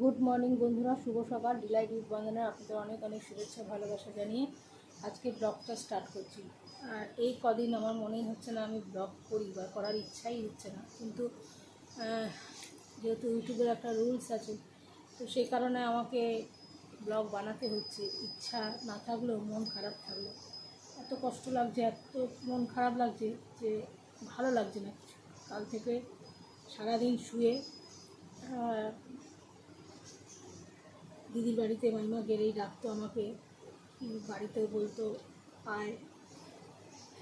Good morning বন্ধুরা। শুভ সকাল। Deloitte with বন্দনা আপনাদের অনেক অনেক শুভেচ্ছা, ভালোবাসা জানিয়ে আজকে ব্লগটা স্টার্ট করছি। আর এই কদিন আমার মনেই হচ্ছে না, আমি ব্লগ করি বা করার ইচ্ছাই হচ্ছে না। কিন্তু যেহেতু ইউটিউবের একটা রুলস আছে, তো সেই কারণে আমাকে ব্লগ বানাতে হচ্ছে। ইচ্ছা না থাকলেও মন খারাপ থাকল এত কষ্ট লাগছে, এত মন খারাপ লাগছে যে ভালো লাগছে না কাল থেকে সারাদিন শুয়ে দিদির বাড়িতে মাইমা গেলেই ডাকতো আমাকে বাড়িতেও বলতো, আয়।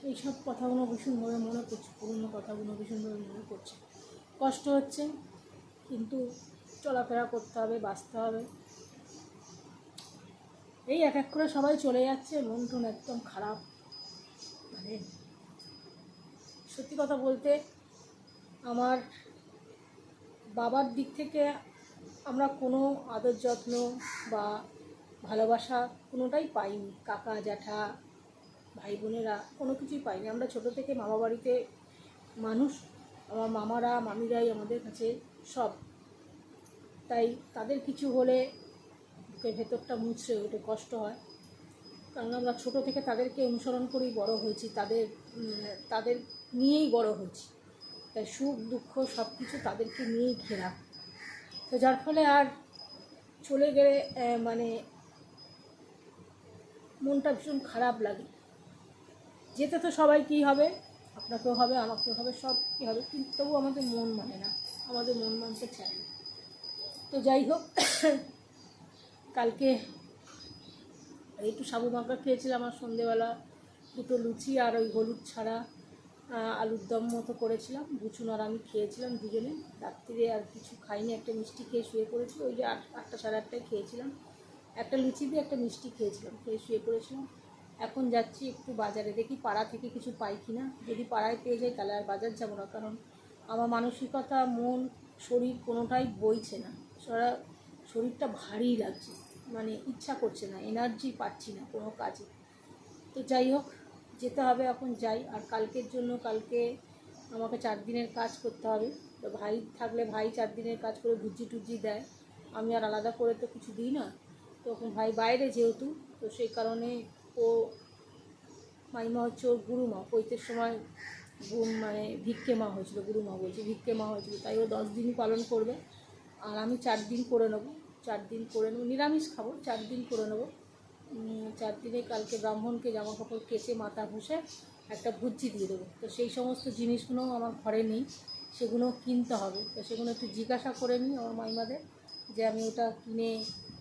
এইসব কথাগুলো ভীষণভাবে মনে করছে পুরনো কথাগুলো ভীষণভাবে মনে করছে কষ্ট হচ্ছে, কিন্তু চলাফেরা করতে হবে, বাঁচতে হবে। এই এক এক করে সবাই চলে যাচ্ছে মন টন একদম খারাপ। মানে সত্যি কথা বলতে, আমার বাবার দিক থেকে আমরা কোনো আদর যত্ন বা ভালোবাসা কোনোটাই পাইনি। কাকা, জ্যাঠা, ভাই বোনেরা কোনো কিছুই পাইনি। আমরা ছোটো থেকে মামা বাড়িতে মানুষ, আমার মামারা, মামিরাই আমাদের কাছে সব। তাই তাদের কিছু হলে বুকের ভেতরটা মুছড়ে ওঠে, কষ্ট হয়। কারণ আমরা ছোটো থেকে তাদেরকে অনুসরণ করেই বড় হয়েছি। তাদের তাদের নিয়েই বড় হয়েছি। তাই সুখ, দুঃখ সব কিছু তাদেরকে নিয়েই ঘেরা। তো যার ফলে আর চলে গেলে মানে মনটা ভীষণ খারাপ লাগে। যেতে তো সবাই কী হবে? আপনাকেও হবে, আমাকেও হবে, সব কী হবে? কিন্তু তবু আমাদের মন মানে না। আমাদের মন মানতে চায় না। তো যাই হোক, কালকে একটু সাবু মাখা খেয়েছিলাম আর সন্ধেবেলা দুটো লুচি আর ওই হলুদ ছাড়া। আলুর দম মতো করেছিলাম বুচুন আর আমি খেয়েছিলাম দুজনে। রাত্রিরে আর কিছু খাইনি, একটা মিষ্টি খেয়ে শুয়ে পড়েছি ওই যে আট, আটটা সাড়ে আটটায় খেয়েছিলাম। একটা লুচি দিয়ে একটা মিষ্টি খেয়েছিলাম, খেয়ে শুয়ে পড়েছিলাম। এখন যাচ্ছি একটু বাজারে, দেখি পাড়া থেকে কিছু পাই কি না যদি পাড়ায় পেয়ে যাই তাহলে আর বাজার যাব না, কারণ আমার মানসিকতা, মন, শরীর কোনোটাই বইছে না। সারা শরীরটা ভারী লাগছে মানে ইচ্ছা করছে না এনার্জি পাচ্ছি না কোনো কাজে। তো যাই হোক যেতে হবে এখন যাই, আর কালকের জন্য কালকে আমাকে চার দিনের কাজ করতে হবে। তো ভাই থাকলে ভাই চার দিনের কাজ করে ভুজি টুজি দেয়। আমি আর আলাদা করে তো কিছু দিই না। তখন ভাই বাইরে যেহেতু, তো সেই কারণে ও মাইমা হচ্ছে ওর গুরুমা। পৈতের সময় মানে ভিক্ষে মা হয়েছিল, গুরুমা বলছি, ভিক্ষে মা হয়েছিল। তাই ও দশ দিনই পালন করবে। আর আমি চার দিন করে নেব। চার দিন করে নেব। নিরামিষ খাব, চার দিন করে নেব। চার দিনে কালকে ব্রাহ্মণকে জামা কাপড় কেচে মাথা ঘষে একটা ভুজি দিয়ে দেবো। তো সেই সমস্ত জিনিসগুলোও আমার ঘরে নেই, সেগুলো কিনতে হবে। তো সেগুলো একটু জিজ্ঞাসা করে নিই আমার মাইমাদের যে আমি ওটা কিনে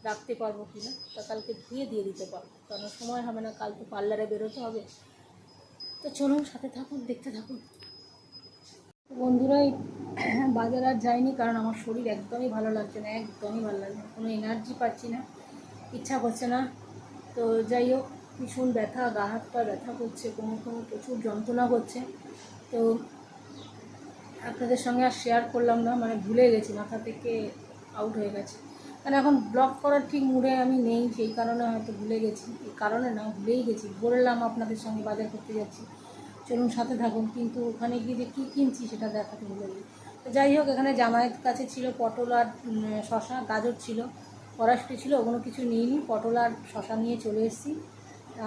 রাখতে পারব কি না তা কালকে ধুয়ে দিয়ে দিতে পারব কারণ সময় হবে না, কাল তো পার্লারে বেরোতে হবে। তো চলুন সাথে থাকুন, দেখতে থাকুন। বন্ধুরা বাজার আর যাইনি কারণ আমার শরীর একদমই ভালো লাগছে না, একদমই ভালো লাগছে না, কোনো এনার্জি পাচ্ছি না, ইচ্ছা করছে না। তো যাই হোক, ভীষণ ব্যথা, গা হাত পা ব্যথা করছে, কোনো কোনো প্রচুর যন্ত্রণা করছে। তো আপনাদের সঙ্গে আর শেয়ার করলাম না মানে ভুলে গেছি, মাথা থেকে আউট হয়ে গেছে। কারণ এখন ব্লগ করার ঠিক মুডে আমি নেই, সেই কারণে হয়তো ভুলে গেছি। এই কারণে না, ভুলেই গেছি। বললাম আপনাদের সঙ্গে বাজার করতে যাচ্ছি। চলুন সাথে থাকুন, কিন্তু ওখানে গিয়ে যে কী কিনছি সেটা দেখাতে ভুলে তো যাই হোক, এখানে জামাইয়ের কাছে ছিল পটল আর শশা গাজর ছিল। কড়াশুটি ছিল, ওগুলো কিছু নিইনি, পটল আর শশা নিয়ে চলে এসেছি।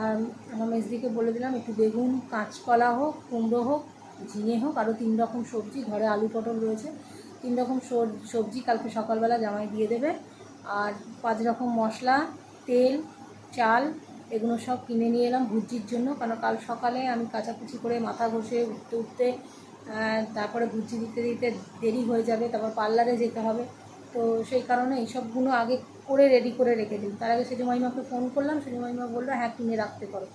আর আমার মেজদিকে বলে দিলাম, একটু বেগুন, কাঁচকলা হোক, কুমড়ো হোক, ঝিঙে হোক, আরও তিন রকম সবজি, ঘরে আলু পটল রয়েছে। তিন রকম সবজি কালকে সকালবেলা জামাই দিয়ে দেবে। আর পাঁচ রকম মশলা, তেল, চাল, এগুলো সব কিনে নিয়ে এলাম ভুজির জন্য। কারণ কাল সকালে আমি কাচাকুচি করে মাথা ঘষে উঠতে উঠতে তারপরে ভুজি দিতে দিতে দেরি হয়ে যাবে, তারপর পার্লারে যেতে হবে। তো সেই কারণে এইসবগুলো আগে করে রেডি করে রেখে দিন। তার আগে সেজু মাইমাকে ফোন করলাম, সেজু মাইমা বলল হ্যাঁ কিনে রাখতে পারো।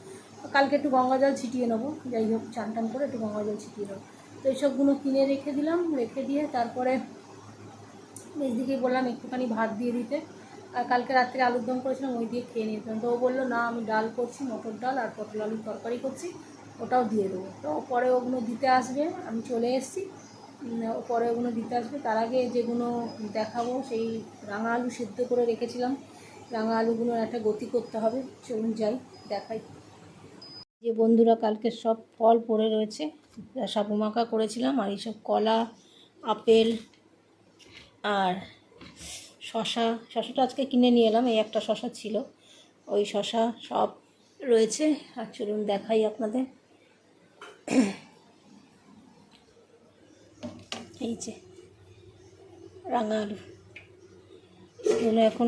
কালকে একটু গঙ্গা জল ছিটিয়ে নেব। যাই হোক, চান টান করে একটু গঙ্গা জল ছিটিয়ে নেব। তো এইসবগুলো কিনে রেখে দিলাম, রেখে দিয়ে তারপরে মেজদিকে বললাম একটুখানি ভাত দিয়ে দিতে। আর কালকে রাত্রে আলুর দম করেছিলাম, ওই দিয়ে খেয়ে নিতাম তো ও বলল, না, আমি ডাল করছি, মটর ডাল আর পটল আলুর তরকারি করছি, ওটাও দিয়ে দেবো। তো পরে ওগুলো দিতে আসবে, আমি চলে এসেছি। পরে ওগুলো দিতে আসবে। তার আগে যেগুলো দেখাবো, সেই রাঙা আলু সেদ্ধ করে রেখেছিলাম। রাঙা আলুগুলোর একটা গতি করতে হবে। চলুন যাই, দেখাই। যে বন্ধুরা, কালকে সব ফল পড়ে রয়েছে। সাবু মাখা করেছিলাম, আর এইসব কলা, আপেল আর শশা। শশাটা আজকে কিনে নিয়ে এলাম, এই একটা শশা ছিল। ওই শশা সব রয়েছে। আর চলুন দেখাই আপনাদের। এই যে রাঙা আলু এগুলো এখন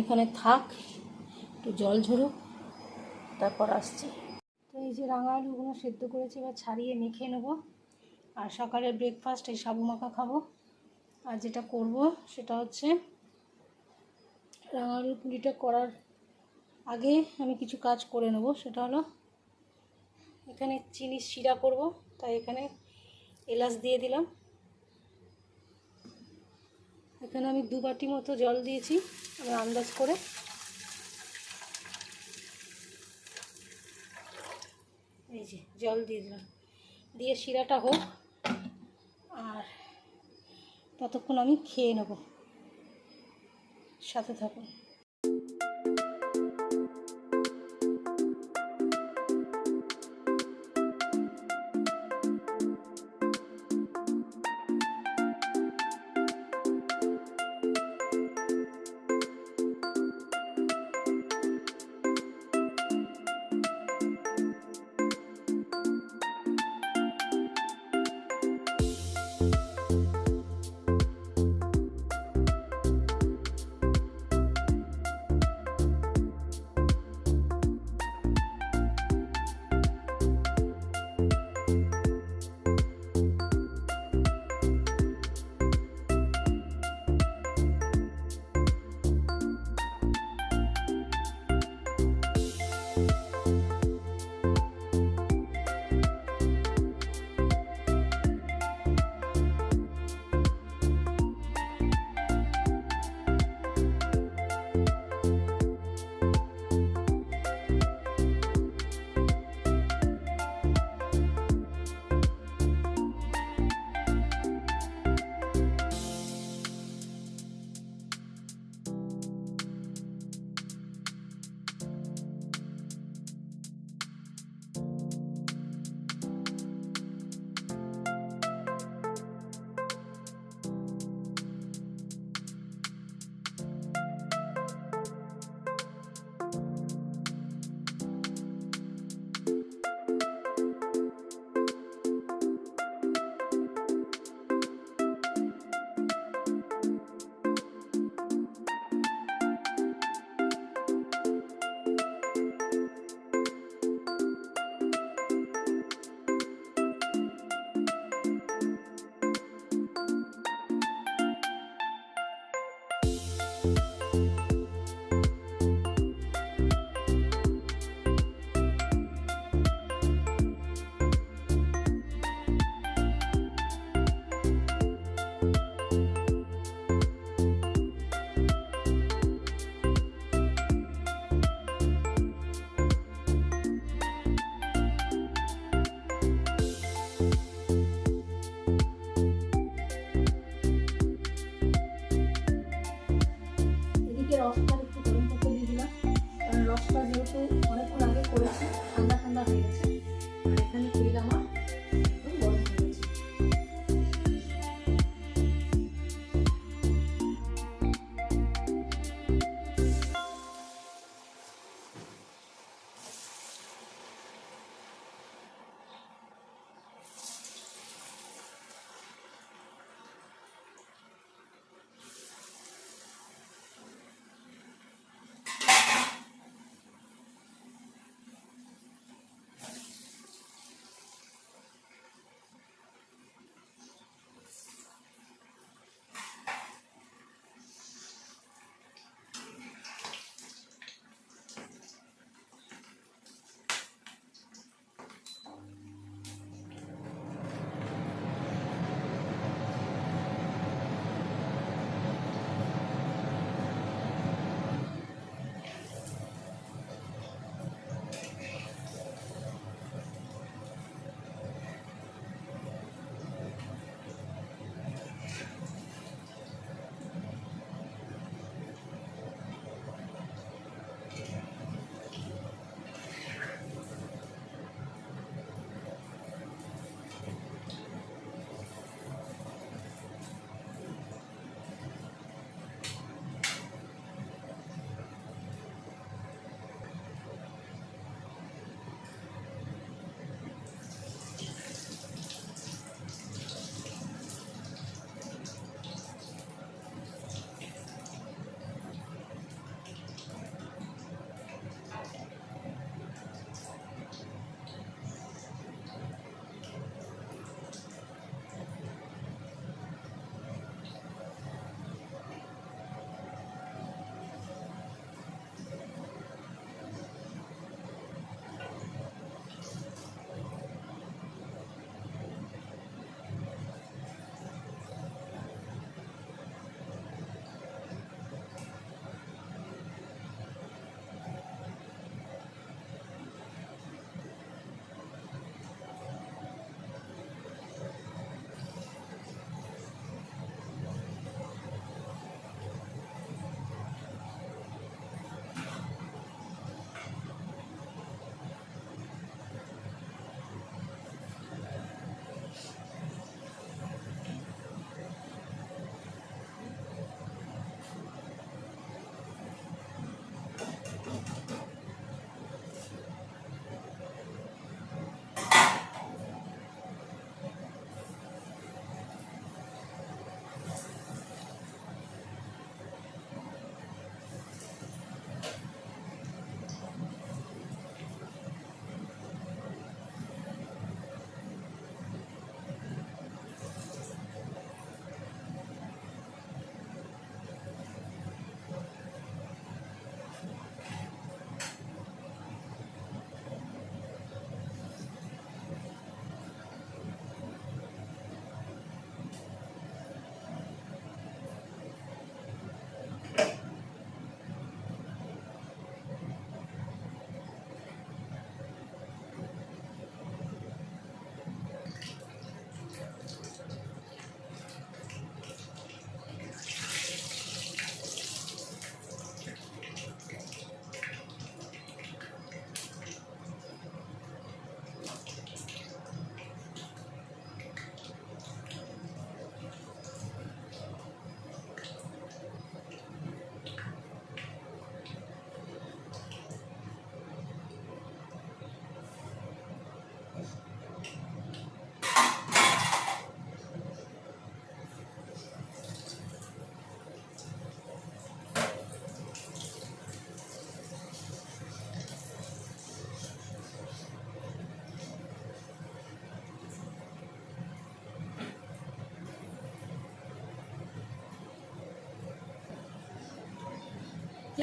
এখানে থাক একটু জল ঝরুক তারপর আসছে। এই যে রাঙা আলুগুলো সেদ্ধ করেছি, এবার ছাড়িয়ে মেখে নেব। আর সকালের ব্রেকফাস্ট এই সাবু মাখা খাব। আর যেটা করব সেটা হচ্ছে রাঙা আলুর পুরিটা করার আগে আমি কিছু কাজ করে নেব। সেটা হলো এখানে চিনি শিরা করব, তাই এখানে এলাচ দিয়ে দিলাম। এখানে আমি দু বাটি মতো জল দিয়েছি আমি আন্দাজ করে এই যে জল দিয়ে দিলাম। দিয়ে শিরাটা হোক আর ততক্ষণ আমি খেয়ে নেব। সাথে থাকুন।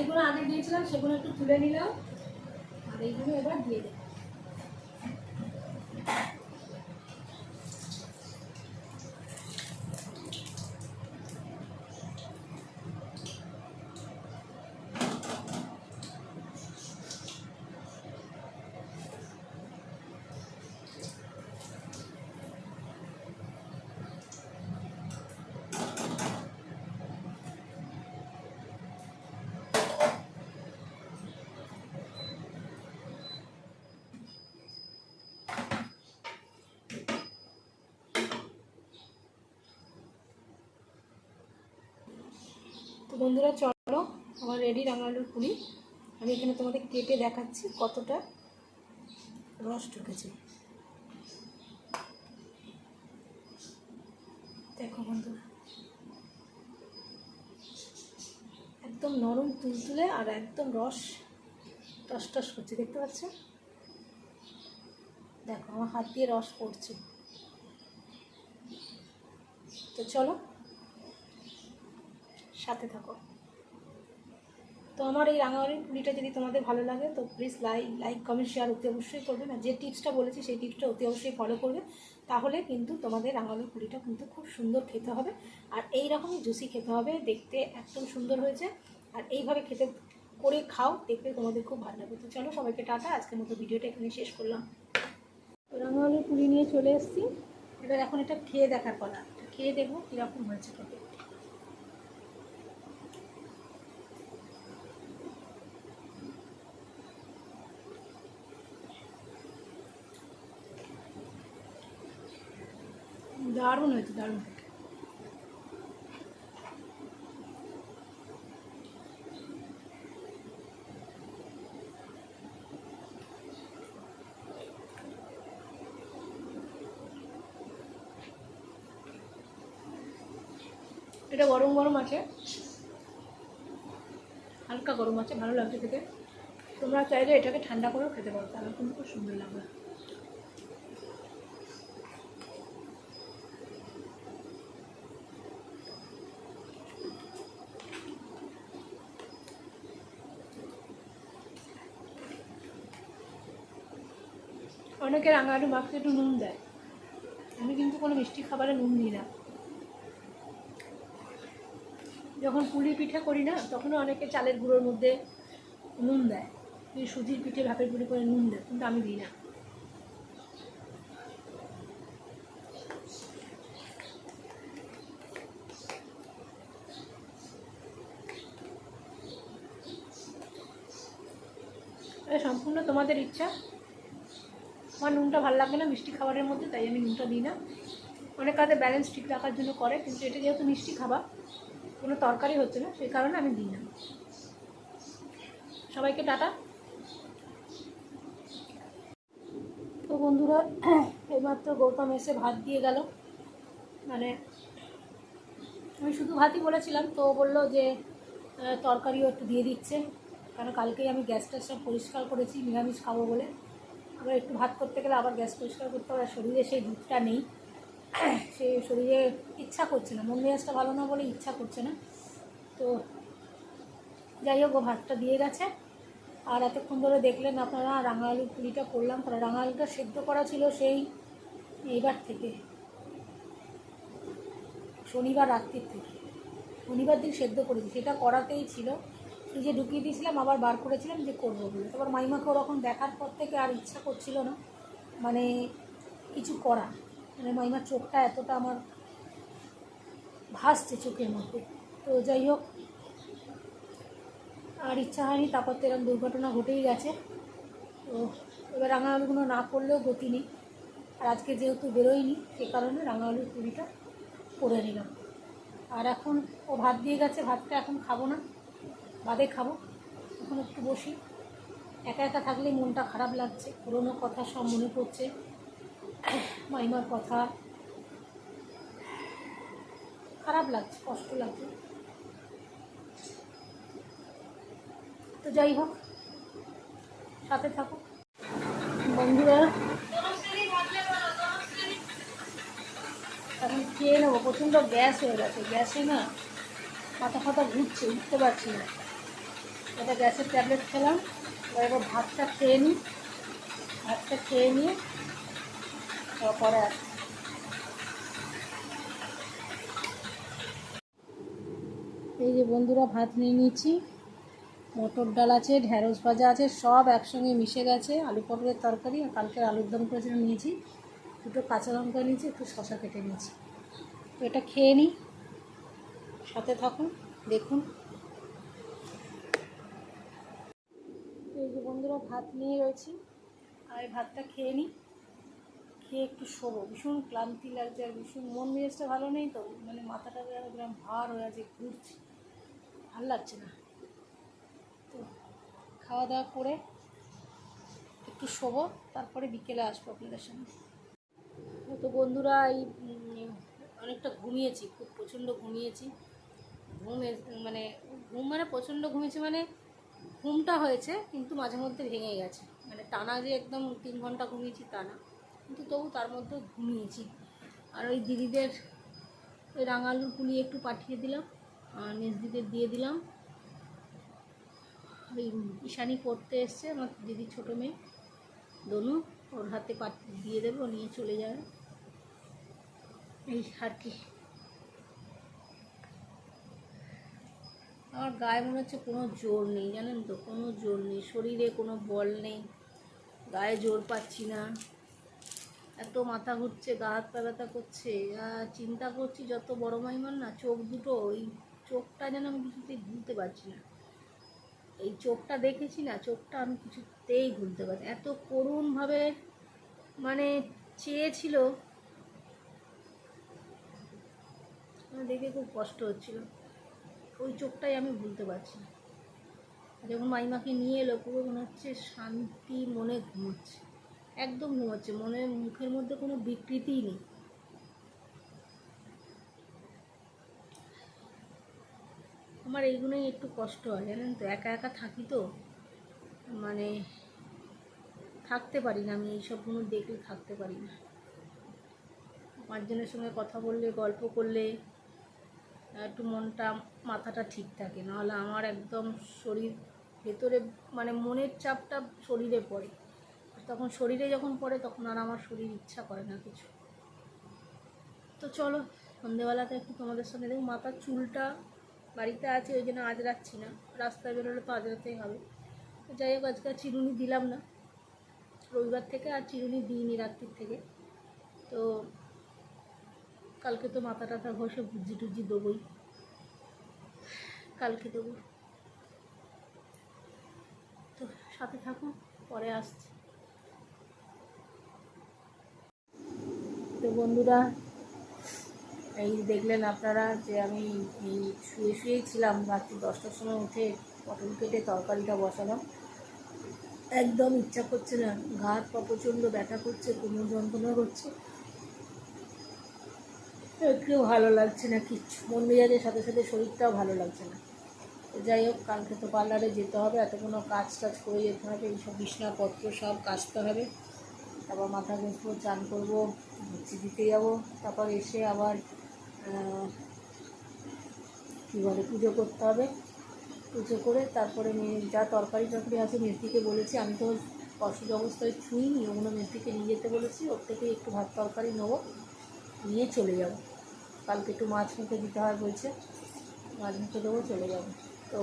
যেগুলো আগে দিয়েছিলাম সেগুলো একটু তুলে নিলাম। আর এইগুলো এবার দিয়ে দেবো। তো বন্ধুরা, চলো আমার রেডি রাঙালুর পুরি আমি এখানে তোমাদের কেটে দেখাচ্ছি কতটা রস ঢুকেছে। দেখো বন্ধুরা, একদম নরম তুলতুলে আর একদম রস টস টস করছে, দেখতে পাচ্ছ? দেখো, আমার হাত দিয়ে রস পড়ছে। তো চলো সাথে থাকো। তো আমার এই রাঙামাটির পুলিটা যদি তোমাদের ভালো লাগে, তো please like like comment share অতি অবশ্যই করবে। না যে টিপসটা বলেছি, সেই টিপসটা অতি অবশ্যই ফলো করবে। তাহলে কিন্তু তোমাদের রাঙালুর পুলিটা কিন্তু খুব সুন্দর খেতে হবে। আর এই রকমই জুসি খেতে হবে, দেখতে একদম সুন্দর হয়েছে। আর এইভাবে খেতে করে খাও দেখবে তোমাদের খুব ভালো লাগবে। তো চলো সবাইকে টাটা, আজকের মতো ভিডিওটা এখানে শেষ করলাম। তো রাঙালুর পুলি নিয়ে চলে এসেছি। এবার এখন এটা খেয়ে দেখার পালা। খেয়ে দেখব কীরকম হয়েছে খেতে। দারুণ হয়েছে, দারুণ। এটা গরম গরম আছে। হালকা গরম আছে, ভালো লাগছে খেতে। তোমরা চাইলে এটাকে ঠান্ডা করেও খেতে পারো, তাহলে কিন্তু খুব সুন্দর লাগবে। অনেকে রাঙালু মাখতে একটু নুন দেয়। আমি কিন্তু কোনো মিষ্টি খাবারে নুন দিই না। যখন পুলি পিঠে করি না, তখনও অনেকে চালের গুঁড়োর মধ্যে নুন দেয়। সুজির পিঠে ভাপের পুলি করে নুন দেয়, কিন্তু আমি দিই না। সম্পূর্ণ তোমাদের ইচ্ছা। আমার নুনটা ভালো লাগে না, মিষ্টি খাবারের মধ্যে, তাই আমি নুনটা দিই না। অনেক কাজে ব্যালেন্স ঠিক রাখার জন্য করে, কিন্তু এটা যেহেতু মিষ্টি খাবার, কোনো তরকারি হচ্ছে না, সেই কারণে আমি দিই না। সবাইকে টাটা। তো বন্ধুরা, এইমাত্র গৌতম এসে ভাত দিয়ে গেল। মানে আমি শুধু ভাতই বলেছিলাম, তো বলল যে তরকারিও একটু দিয়ে দিচ্ছে, কারণ কালকেই আমি গ্যাসটা সব পরিষ্কার করেছি, নিরামিষ খাব বলে। আবার একটু ভাত করতে গেলে আবার গ্যাস পরিষ্কার করতে হবে শরীরে সেই দুধটা নেই। সে শরীরে ইচ্ছা করছে না, মন মেজাজটা ভালো না বলে ইচ্ছা করছে না। তো যাই হোক, ও ভাতটা দিয়ে গেছে। আর এতক্ষণ ধরে দেখলেন আপনারা রাঙা আলুর পুলিটা করলাম, তাহলে রাঙা আলুটা সেদ্ধ করা ছিল সেই এইবার থেকে, শনিবার রাত্রির থেকে। শনিবার দিন সেদ্ধ করেছি, সেটা করাতেই ছিল। ফ্রিজে ঢুকিয়ে দিয়েছিলাম, আবার বার করেছিলাম যে করব বলে। তারপর মাইমাকে ওরকম দেখার পর থেকে আর ইচ্ছা করছিল না। মানে কিছু করা মানে মাইমার চোখটা এতটা আমার ভাসছে চোখের মধ্যে। তো যাই হোক, আর ইচ্ছা হয়নি, তারপর তো এরকম দুর্ঘটনা ঘটেই গেছে। তো এবার রাঙা আলুগুলো না করলেও গতি নেই। আর আজকে যেহেতু বেরোয়নি, সে কারণে রাঙা আলুর পুরিটা করে নিলাম। আর এখন ও ভাত দিয়ে গেছে, ভাতটা এখন খাব না। বাদে খাব। এখন একটু বসি। একা একা থাকলে মনটা খারাপ লাগছে। পুরোনো কথা সব মনে পড়ছে। মাইমার কথা। খারাপ লাগছে, কষ্ট লাগছে। তো যাই হোক, সাথে থাকো। বন্ধুরা, এখন খেয়ে নেব। প্রচণ্ড গ্যাস হয়ে গেছে। গ্যাসে না মাথা ফাতা ঘুরছে, উঠতে পারছি না। এটা গ্যাসের ট্যাবলেট খেলাম। এবার ভাতটা খেয়ে নিই। ভাতটা খেয়ে নিয়ে তারপরে এই যে বন্ধুরা, ভাত নিয়ে নিয়েছি। মটর ডাল আছে ঢ্যাঁড়স ভাজা আছে, সব একসঙ্গে মিশে গেছে। আলু পটলের তরকারি আর কালকের আলুর দম করেছিলাম নিয়েছি। দুটো কাঁচা লঙ্কা নিয়েছি, একটু শশা কেটে নিয়েছি। তো এটা খেয়ে নিই। সাথে থাকুন, দেখুন। এই যে বন্ধুরা ভাত নিয়ে রয়েছি। আর ভাতটা খেয়ে নিই। খেয়ে একটু শোবো। ভীষণ ক্লান্তি লাগছে আর ভীষণ মন মেজাজটা ভালো নেই তো? মানে মাথাটা একদম ভার হয়ে আছে, ঘুরছে। ভালো লাগছে না। তো খাওয়া দাওয়া করে একটু শোবো, তারপরে বিকেলে আসব আপনাদের সামনে। তো বন্ধুরা এই অনেকটা ঘুমিয়েছি, খুব প্রচণ্ড ঘুমিয়েছি। ঘুম মানে ঘুম মানে প্রচণ্ড ঘুমিয়েছি মানে ঘুমটা হয়েছে, কিন্তু মাঝে মধ্যে ভেঙে গেছে। মানে টানা যে একদম তিন ঘণ্টা ঘুমিয়েছি তা না। কিন্তু তবু তার মধ্যেও ঘুমিয়েছি। আর ওই দিদিদের ওই রাঙালুর পুলি একটু পাঠিয়ে দিলাম, আর মেজদিদের দিয়ে দিলাম। ওই ঈশানি পড়তে এসছে, আমার দিদির ছোটো মেয়ে। দনু, ওর হাতে দিয়ে দেবো নিয়ে চলে যাবে। এই আর কি। আমার গায়ে মনে হচ্ছে কোনো জোর নেই, জানেন তো? কোনো জোর নেই। শরীরে কোনো বল নেই। গায়ে জোর পাচ্ছি না। এত মাথা ঘুরছে, গা হাত পা ব্যথা করছে। চিন্তা করছি যত বড় মাইমান না, চোখ দুটো, ওই চোখটা যেন আমি কিছুতেই ভুলতে পারছি না। এই চোখটা দেখেছি না, চোখটা আমি কিছুতেই ভুলতে পারছি এত করুণভাবে মানে চেয়েছিল। দেখে খুব কষ্ট হচ্ছিল। ওই চোখটাই আমি ভুলতে পারছি না। যখন মাইমাকে নিয়ে এলো, পুরো মনে হচ্ছে শান্তি মনে ঘুমোচ্ছে। একদম ঘুমোচ্ছে, মনে মুখের মধ্যে কোনো বিকৃতিই নেই। আমার এইগুলোই একটু কষ্ট হয়, জানেন তো? একা একা থাকি তো মানে থাকতে পারি না, আমি এইসবগুলো দেখলে থাকতে পারি না। পাঁচজনের সঙ্গে কথা বললে, গল্প করলে একটু মনটা, মাথাটা ঠিক থাকে, নাহলে আমার একদম শরীর ভেতরে মানে মনের চাপটা শরীরে পড়ে। তখন শরীরে যখন পড়ে, তখন আর আমার শরীর ইচ্ছা করে না কিছু। তো চলো, সন্ধেবেলাতে একটু তোমাদের সঙ্গে দেখো মাথার চুলটা বাড়িতে আছে, ওই জন্য আজ আজরাচ্ছি না। রাস্তায় বেরোলে তো আজরাতেই হবে। তো যাই হোক, আজকে চিরুনি দিলাম না। রবিবার থেকে আর চিরুনি দিইনি রাত্রির থেকে। তো কালকে তো মাথা টাথা ঘষে ভুজি টুজি দেবোই। কালকে দেবো। তো সাথে থাকুন পরে আসছি। তো বন্ধুরা, এই দেখলেন আপনারা যে আমি এই শুয়ে শুয়েই ছিলাম রাত্রি দশটার সময় উঠে পটল কেটে তরকারিটা বসালাম। একদম ইচ্ছা করছে না ঘা হাত পা প্রচণ্ড ব্যথা করছে কোমর যন্ত্রণা করছে। একটু ভালো লাগছে না, কিচ্ছু। মন মেজাজের সাথে সাথে শরীরটাও ভালো লাগছে না। যাই হোক, কালকে তো পার্লারে যেতে হবে এত কোনো কাজ টাজ করে যেতে হবে এইসব বিছনাপত্র সব কাচতে হবে। তারপর মাথা ঘষবো, চান করব ভুচি দিতে যাব। তারপর এসে আবার কী বলে, পুজো করতে হবে। পুজো করে তারপরে মেয়ে, যা তরকারি টরকারি আছে মেথিকে বলেছি, আমি তো অসুখ অবস্থায় ছুঁইনি, ওগুলো মেথিকে নিয়ে যেতে বলেছি, ওর থেকে একটু ভাত তরকারি নেব, নিয়ে চলে যাব। কালকে একটু মাছ মুখে দিতে হয় বলছে। মাছ মুখে দেবো, চলে যাব। তো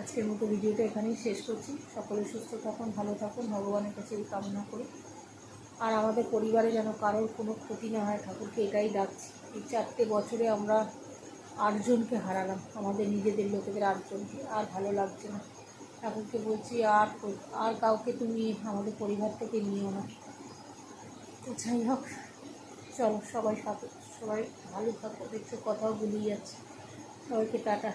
আজকের মতো ভিডিওটা এখানেই শেষ করছি। সকলে সুস্থ থাকুন, ভালো থাকুন, ভগবানের কাছে এই কামনা করি। আর আমাদের পরিবারে যেন কারোর কোনো ক্ষতি না হয়, ঠাকুরকে এটাই ডাকছি এই চারটে বছরে আমরা আটজনকে হারালাম, আমাদের নিজেদের লোকেদের আটজনকে, আর ভালো লাগছে না। ঠাকুরকে বলছি, আর আর কাউকে তুমি আমাদের পরিবার থেকে নিও না। তো যাই হোক চলো সবাই সবাই ভালো থাকো দেখছ কথাও ভুলিয়ে যাচ্ছে। সবাইকে টাটা।